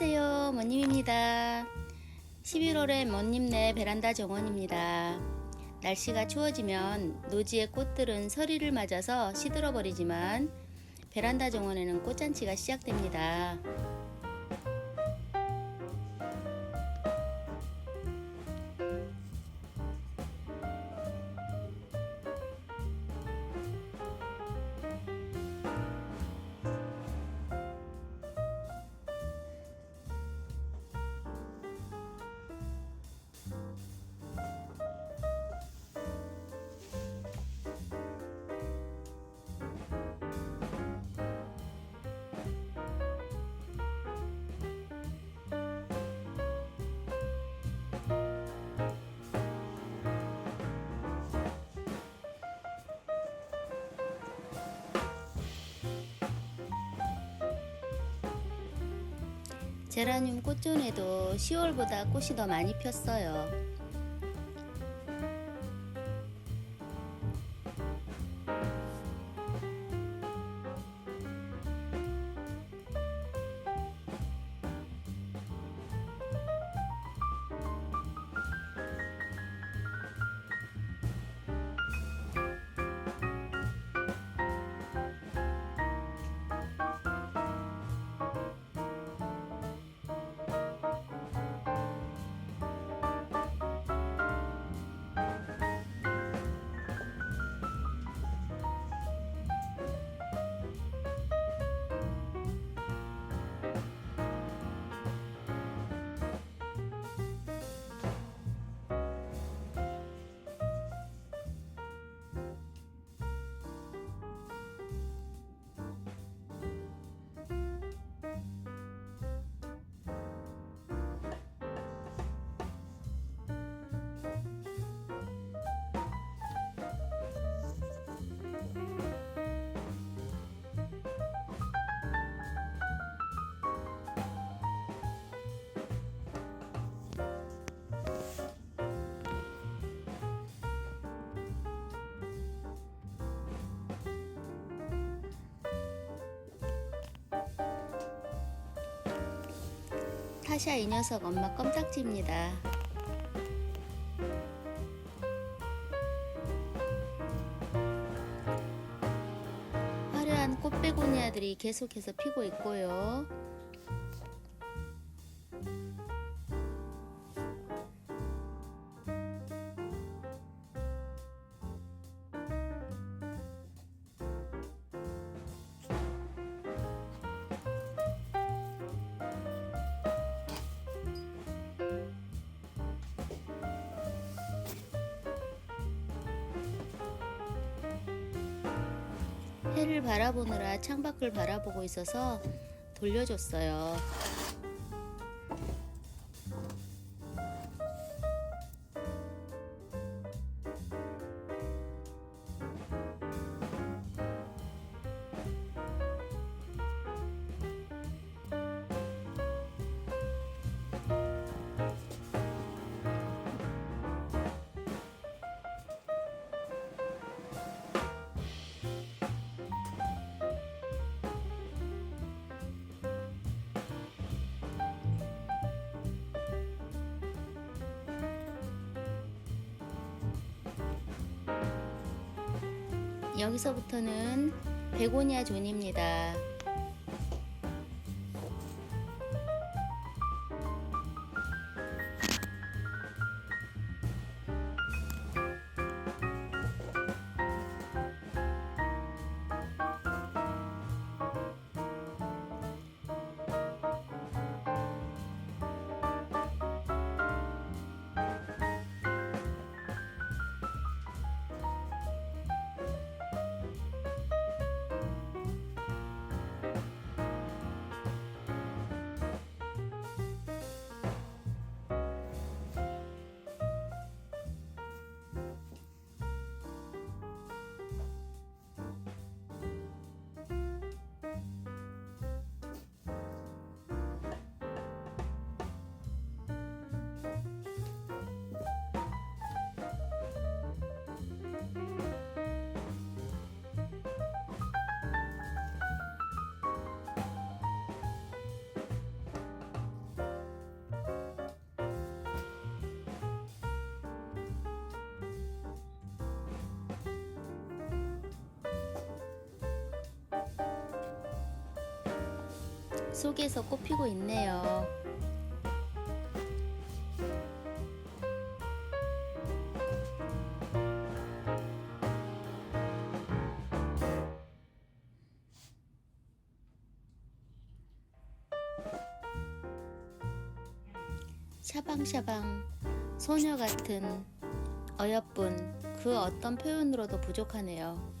안녕하세요. 먼님입니다. 11월의 먼님네 베란다 정원입니다. 날씨가 추워지면 노지의 꽃들은 서리를 맞아서 시들어 버리지만 베란다 정원에는 꽃잔치가 시작됩니다. 제라늄 꽃존에도 10월보다 꽃이 더 많이 폈어요. 타샤 이 녀석 엄마 껌딱지입니다. 화려한 꽃베고니아들이 계속해서 피고 있고요. 해를 바라보느라 창밖을 바라보고 있어서 돌려줬어요. 여기서부터는 베고니아 존입니다. 속에서 꽃피고 있네요. 샤방샤방 소녀 같은 어여쁜 그 어떤 표현으로도 부족하네요.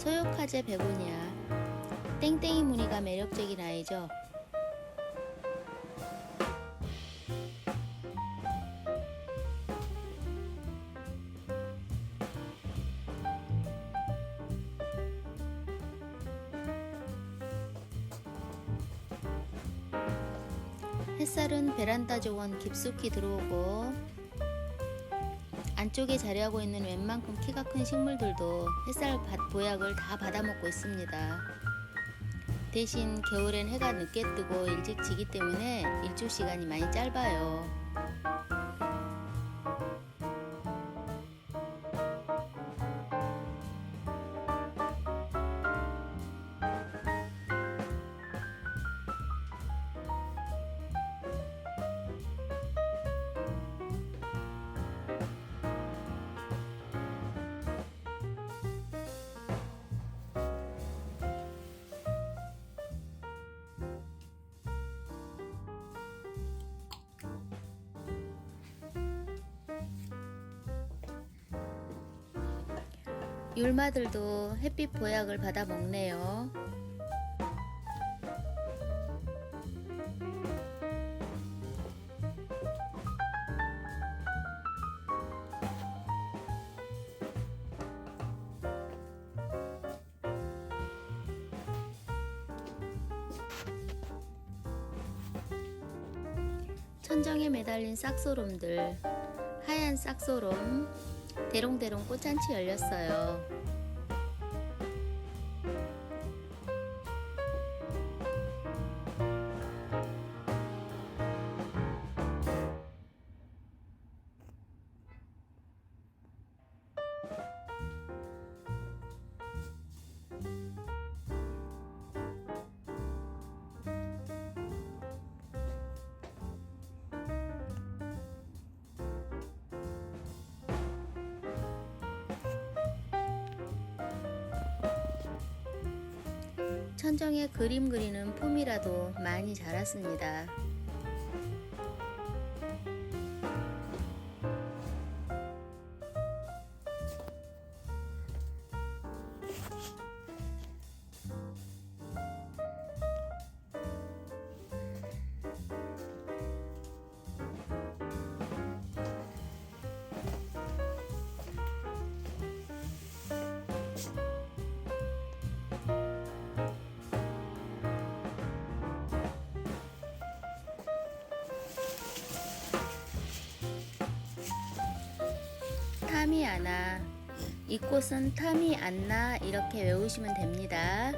소요카제 베고니아 땡땡이 무늬가 매력적인 아이죠. 햇살은 베란다 조원 깊숙이 들어오고 안쪽에 자리하고 있는 웬만큼 키가 큰 식물들도 햇살 받- 보약을 다 받아먹고 있습니다. 대신 겨울엔 해가 늦게 뜨고 일찍 지기 때문에 일조 시간이 많이 짧아요. 율마들도 햇빛 보약을 받아 먹네요. 천정에 매달린 싹소롬들 하얀 싹소롬 대롱대롱 꽃잔치 열렸어요. 천정에 그림 그리는 폼이라도 많이 자랐습니다. 타미아나 이 꽃은 타미안나 이렇게 외우시면 됩니다.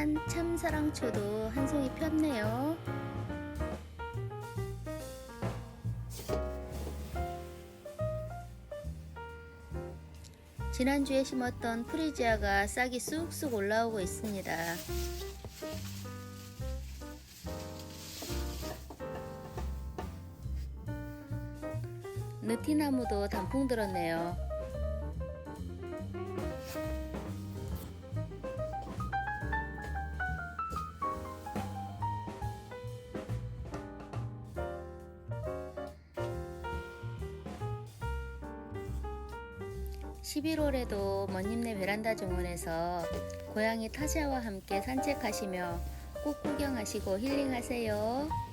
하얀 참사랑초도 한 송이 폈네요. 지난주에 심었던 프리지아가 싹이 쑥쑥 올라오고 있습니다. 느티나무도 단풍 들었네요. (11월에도) 먼님네 베란다 정원에서 고양이 타샤와 함께 산책하시며 꽃 구경하시고 힐링하세요.